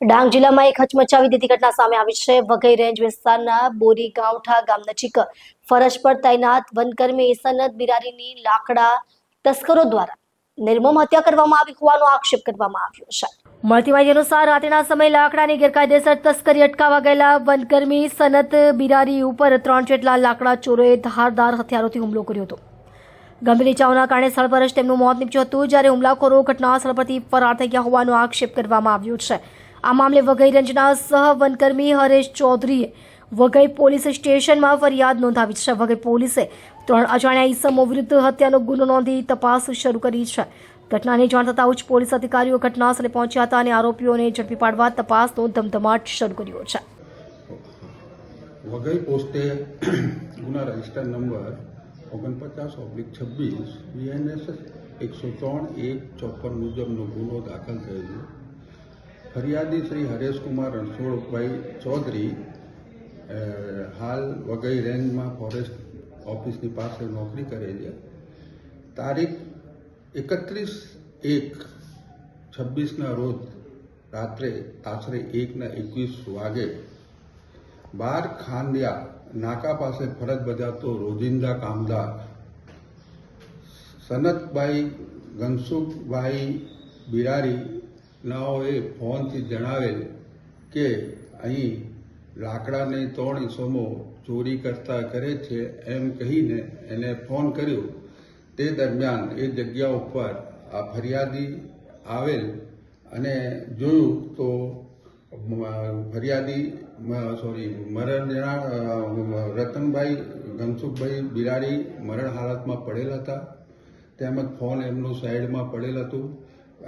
ડાંગ જિલ્લામાં એક હચમચાવી દીધી ઘટના સામે આવી છે. વઘઈ રેન્જ વિસ્તારના બોરી ગાંવઠા ગામ નજીક ફરજ પર તૈનાત વનકર્મી સનત બિરારીની લાકડા તસ્કરો દ્વારા નિર્મમ હત્યા કરવામાં આવી હોવાનો આક્ષેપ કરવામાં આવ્યો છે. મળતી માહિતી અનુસાર રાત્રિના સમયે લાકડાની ગેરકાયદેસર તસ્કરી અટકાવવા ગયેલા વનકર્મી સનત બિરારી ઉપર ત્રણ જેટલા લાકડા ચોરોએ ધારદાર હથિયારોથી હુમલો કર્યો હતો. ગંભીર ઇજાઓના કારણે સ્થળ પર જ તેમનું મોત નીપજ્યું હતું. જ્યારે હુમલાખોરો ઘટના સ્થળ પરથી ફરાર થઈ ગયા હોવાનો આક્ષેપ કરવામાં આવ્યો છે. આ મામલે વઘઈ રેન્જના સહ વનકર્મી હરેશ ચૌધરીએ વઘઈ પોલીસ સ્ટેશનમાં ફરિયાદ નોંધાવી છે. વઘઈ પોલીસે ત્રણ અજાણ્યા ઈસમો વિરુદ્ધ હત્યાનો ગુનો નોંધી તપાસ શરૂ કરી છે. ઘટનાની જાણ થતાં ઉચ્ચ પોલીસ અધિકારીઓ ઘટના સ્થળે પહોંચ્યા હતા અને આરોપીઓને ઝડપી પાડવા તપાસનો ધમધમાટ શરૂ કર્યો છે. વઘઈ પોસ્ટે ગુના રજિસ્ટર નંબર ઓગણપચાસ ઓબ્લિક છવ્વીસ, વીએનએસ એકસો ત્રણ એક ચોપન મુજબનો ગુનો દાખલ થયેલો ફરિયાદી શ્રી હરેશકુમાર રણછોડભાઈ ચૌધરી હાલ વગઈ રેન્જમાં ફોરેસ્ટ ઓફિસની પાસે નોકરી કરે છે. તારીખ એકત્રીસ એક છવ્વીસના રોજ રાત્રે આશરે એકના એકવીસ વાગે બાર ખાંડિયા નાકા પાસે ફરજ બજાવતો રોજિંદા કામદાર સનતભાઈ ગનસુખભાઈ બિરારી નાઓએ ફોનથી જણાવેલ કે અહીં લાકડાની ત્રણ ઇસમો ચોરી કરતા કરે છે એમ કહીને એને ફોન કર્યો. તે દરમિયાન એ જગ્યા ઉપર આ ફરિયાદી આવેલ અને જોયું તો ફરિયાદી સોરી, મરણ રતનભાઈ ઘનસુખભાઈ બિરાડી મરણ હાલતમાં પડેલ હતા. તેમજ ફોન એમનું સાઈડમાં પડેલ હતું.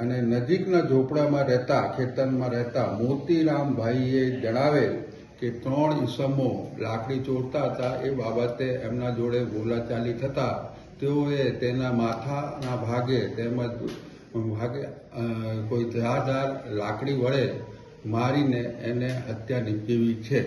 અને નજીકના ઝોપડામાં રહેતા, ખેતરમાં રહેતા મોતીરામભાઈએ જણાવેલ કે ત્રણ ઈસમો લાકડી ચોરતા હતા. એ બાબતે એમના જોડે બોલાચાલી થતા તેઓએ તેના માથાના ભાગે તેમજ ભાગે કોઈ ધારદાર લાકડી વડે મારીને એને હત્યા નિપજાવી છે.